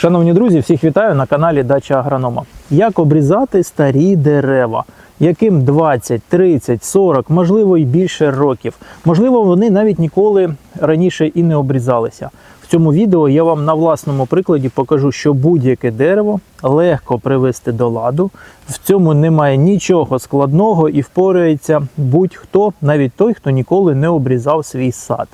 Шановні друзі, всіх вітаю на каналі Дача Агронома. Як обрізати старі дерева, яким 20, 30, 40, можливо і більше років. Можливо, вони навіть ніколи раніше і не обрізалися. В цьому відео я вам на власному прикладі покажу, що будь-яке дерево легко привести до ладу. В цьому немає нічого складного і впорається будь-хто, навіть той, хто ніколи не обрізав свій сад.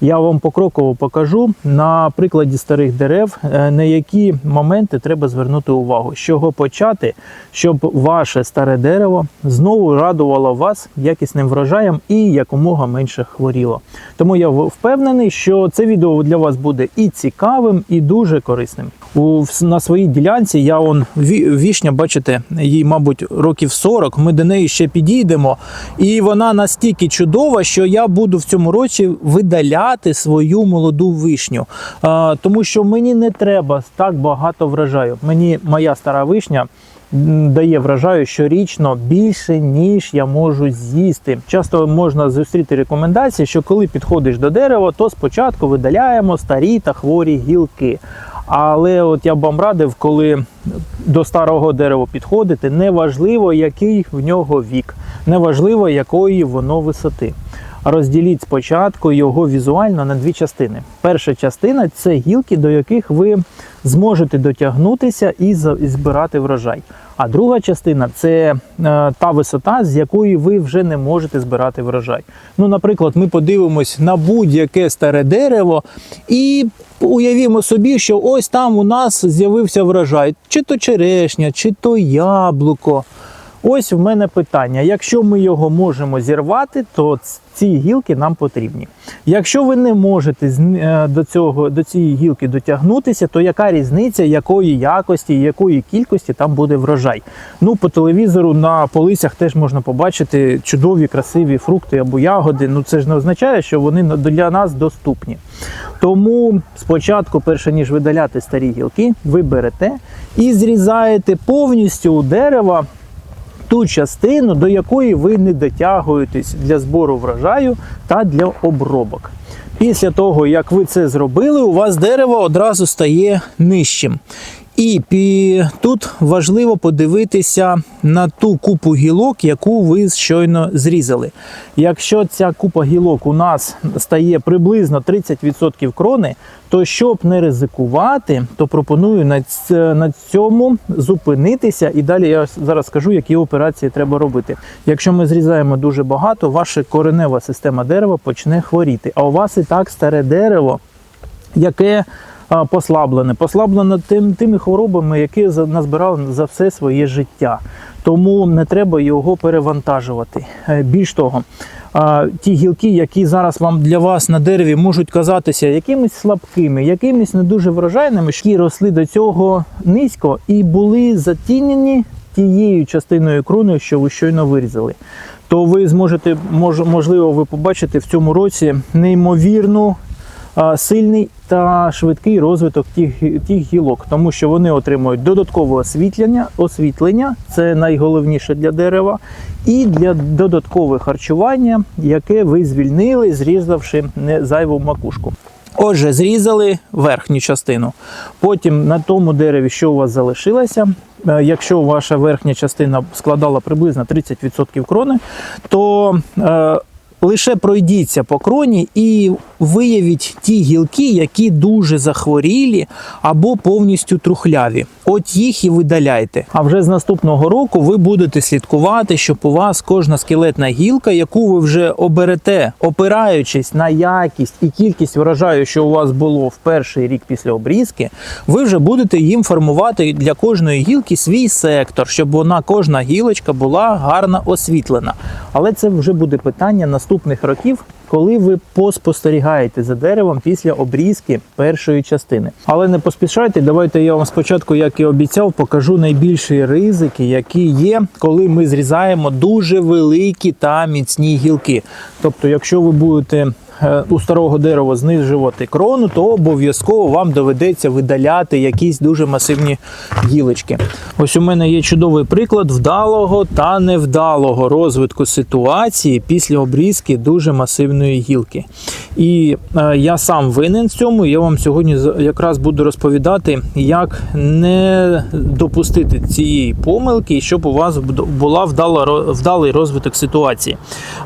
Я вам покроково покажу на прикладі старих дерев, е, на які моменти треба звернути увагу, з чого почати, щоб ваше старе дерево знову радувало вас якісним врожаєм і якомога менше хворіло. Тому я впевнений, що це відео для вас буде і цікавим, і дуже корисним. У, на своїй ділянці я он вішня, бачите, їй, мабуть, років 40. Ми до неї ще підійдемо. І вона настільки чудова, що я буду в цьому році видаляти свою молоду вишню. Тому що мені не треба так багато врожаю. Мені моя стара вишня. Дає врожаю щорічно більше, ніж я можу з'їсти. Часто можна зустріти рекомендації, що коли підходиш до дерева, то спочатку видаляємо старі та хворі гілки. Але от я б вам радив, коли до старого дерева підходити, неважливо, який в нього вік, неважливо, якої воно висоти. Розділіть спочатку його візуально на дві частини. Перша частина це гілки, до яких ви зможете дотягнутися і збирати врожай. А друга частина це е, та висота, з якої ви вже не можете збирати врожай. Ну, наприклад, ми подивимось на будь-яке старе дерево і уявімо собі, що ось там у нас з'явився врожай, чи то черешня, чи то яблуко. Ось в мене питання. Якщо ми його можемо зірвати, то ці гілки нам потрібні. Якщо ви не можете е, до, цього, до цієї гілки дотягнутися, то яка різниця, якої якості, якої кількості там буде врожай? Ну, по телевізору на полицях теж можна побачити чудові, красиві фрукти або ягоди. Ну це ж не означає, що вони для нас доступні. Тому спочатку, перше ніж видаляти старі гілки, ви берете і зрізаєте повністю у дерева ту частину, до якої ви не дотягуєтесь для збору врожаю та для обробок. Після того, як ви це зробили, у вас дерево одразу стає нижчим. І тут важливо подивитися на ту купу гілок, яку ви щойно зрізали. Якщо ця купа гілок у нас стає приблизно 30% крони, то щоб не ризикувати, то пропоную на, ць- на цьому зупинитися. І далі я зараз скажу, які операції треба робити. Якщо ми зрізаємо дуже багато, ваша коренева система дерева почне хворіти. А у вас і так старе дерево, яке послаблене, послаблене тим, тими хворобами, які назбирали за все своє життя. Тому не треба його перевантажувати. Е, Більш того, ті гілки, які зараз вам для вас на дереві можуть казатися якимись слабкими, якимись не дуже врожайними, які росли до цього низько і були затінені тією частиною крони, що ви щойно вирізали. То ви зможете, можливо, ви побачите в цьому році неймовірну сильний та швидкий розвиток тих, тих гілок, тому що вони отримують додаткове освітлення, освітлення, це найголовніше для дерева, і для додаткове харчування, яке ви звільнили, зрізавши не зайву макушку. Отже, зрізали верхню частину. Потім на тому дереві, що у вас залишилося, е, якщо ваша верхня частина складала приблизно 30% крони, то е, лише пройдіться по кроні і виявіть ті гілки, які дуже захворілі або повністю трухляві. От їх і видаляйте. А вже з наступного року ви будете слідкувати, щоб у вас кожна скелетна гілка, яку ви вже оберете, опираючись на якість і кількість врожаю, що у вас було в перший рік після обрізки, ви вже будете їм формувати для кожної гілки свій сектор, щоб вона кожна гілочка була гарно освітлена. Але це вже буде питання наступних років, коли ви поспостерігаєте за деревом після обрізки першої частини. Але не поспішайте, давайте я вам спочатку, як і обіцяв, покажу найбільші ризики, які є, коли ми зрізаємо дуже великі та міцні гілки. Тобто, якщо ви будете у старого дерева знижувати крону, то обов'язково вам доведеться видаляти якісь дуже масивні гілочки. Ось у мене є чудовий приклад вдалого та невдалого розвитку ситуації після обрізки дуже масивної гілки. І е, я сам винен в цьому. Я вам сьогодні якраз буду розповідати, як не допустити цієї помилки, щоб у вас була вдала вдалий розвиток ситуації.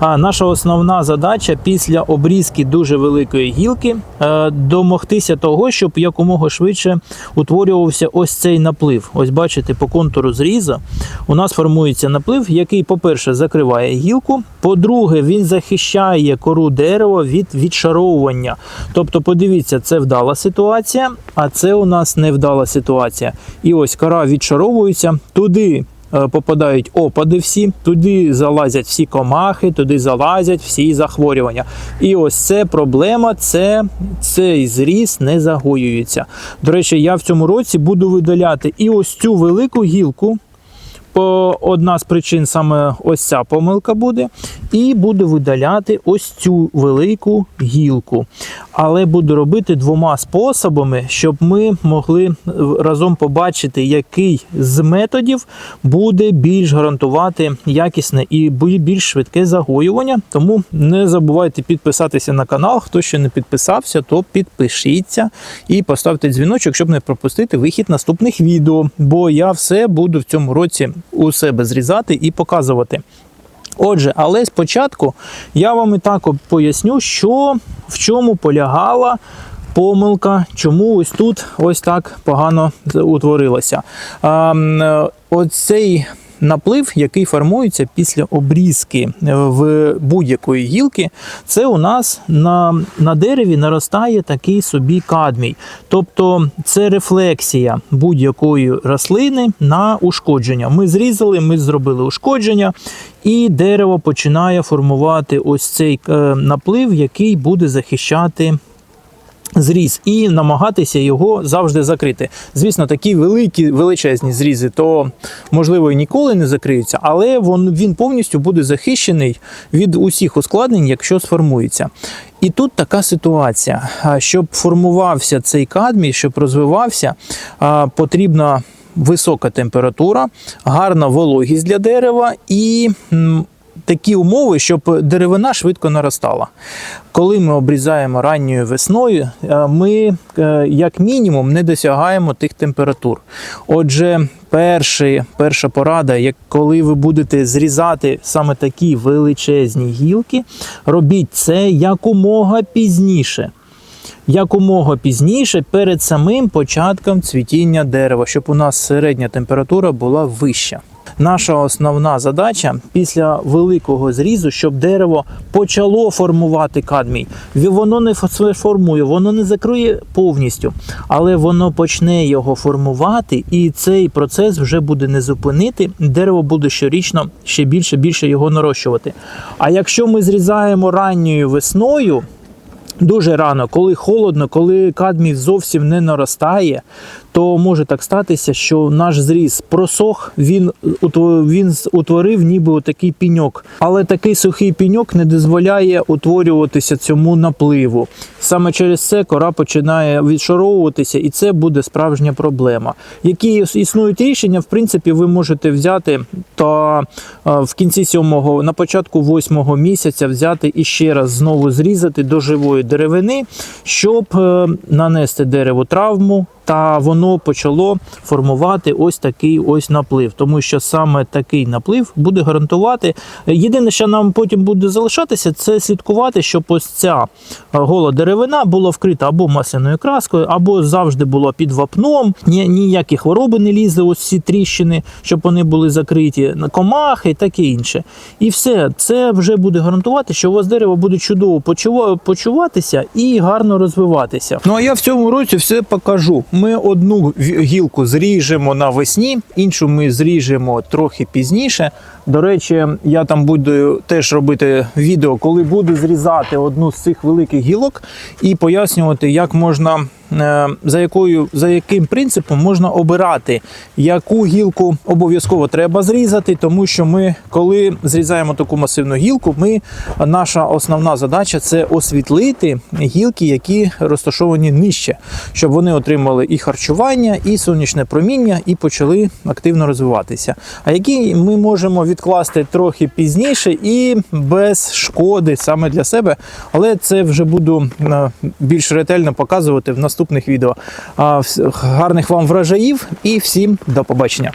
А наша основна задача після обрізки дуже великої гілки е, домогтися того, щоб якомога швидше утворювався ось цей наплив. Ось бачите, по контуру зріза у нас формується наплив, який, по-перше, закриває гілку. По-друге, він захищає кору дерева від відшаровування. Тобто, подивіться, це вдала ситуація, а це у нас невдала ситуація. І ось кора відшаровується туди. Е, Попадають опади всі, туди залазять всі комахи, туди залазять всі захворювання. І ось це проблема, це цей зріз не загоюється. До речі, я в цьому році буду видаляти і ось цю велику гілку. Одна з причин саме ось ця помилка буде, і буду видаляти ось цю велику гілку. Але буду робити двома способами, щоб ми могли е, разом побачити, який з методів буде більш гарантувати якісне і більш швидке загоювання. Тому не забувайте підписатися на канал. Хто ще не підписався, то підпишіться і поставте дзвіночок, щоб не пропустити вихід наступних відео. Бо я все буду в цьому році у себе зрізати і показувати. Отже, але спочатку я вам і так поясню, що в чому полягала помилка, чому ось тут ось так погано утворилося. А, е, оцей наплив, який формується після обрізки е, в будь-якої гілки, це у нас на, на дереві наростає такий собі кадмій. Тобто це рефлексія будь-якої рослини на ушкодження. Ми зрізали, ми зробили ушкодження, і дерево починає формувати ось цей е, наплив, який буде захищати зріз і намагатися його завжди закрити. Звісно, такі великі величезні зрізи, то можливо і ніколи не закриються, але він, повністю буде захищений від усіх ускладнень, якщо сформується. І тут така ситуація. Щоб формувався цей кадмій, щоб розвивався, потрібна висока температура, гарна вологість для дерева і такі умови, щоб деревина швидко наростала. Коли ми обрізаємо ранньою весною, е, ми е, як мінімум не досягаємо тих температур. Отже, перший, перша порада, як коли ви будете зрізати саме такі величезні гілки, робіть це якомога пізніше. Якомога пізніше перед самим початком цвітіння дерева, щоб у нас середня температура була вища. Наша основна задача після великого зрізу, щоб дерево почало формувати кадмій. Воно не фо- формує, воно не закриє повністю, але воно почне його формувати, і цей процес вже буде не зупинити. Дерево буде щорічно ще більше більше його нарощувати. А якщо ми зрізаємо ранньою весною, дуже рано, коли холодно, коли кадмій зовсім не наростає, то може так статися, що наш зріз просох, він, він утворив ніби отакий піньок. Але такий сухий піньок не дозволяє утворюватися цьому напливу. Саме через це кора починає відшаровуватися, і це буде справжня проблема. Які існують рішення, в принципі, ви можете взяти та в кінці сьомого, на початку восьмого місяця взяти і ще раз знову зрізати до живої деревини, щоб е, нанести дереву травму. Та воно почало формувати ось такий ось наплив, тому що саме такий наплив буде гарантувати. Єдине, що нам потім буде залишатися, це слідкувати, щоб ось ця е, гола деревина була вкрита або масляною краскою, або завжди була під вапном. Ні, ніякі хвороби не лізли, ось ці тріщини, щоб вони були закриті, комахи і таке інше. І все, це вже буде гарантувати, що у вас дерево буде чудово почува- почуватися і гарно розвиватися. Ну а я в цьому році все покажу. Ми одну гілку зріжемо навесні, іншу ми зріжемо трохи пізніше. До речі, я там буду теж робити відео, коли буду зрізати одну з цих великих гілок і пояснювати, як можна. е, За якою за яким принципом можна обирати, яку гілку обов'язково треба зрізати, тому що ми, коли зрізаємо таку масивну гілку, ми наша основна задача це освітлити гілки, які розташовані нижче, щоб вони отримали і харчування, і сонячне проміння, і почали активно розвиватися. А які ми можемо відкласти трохи пізніше і без шкоди саме для себе. Але це вже буду е, більш ретельно показувати в наступних відео. Гарних вам врожаїв і всім до побачення.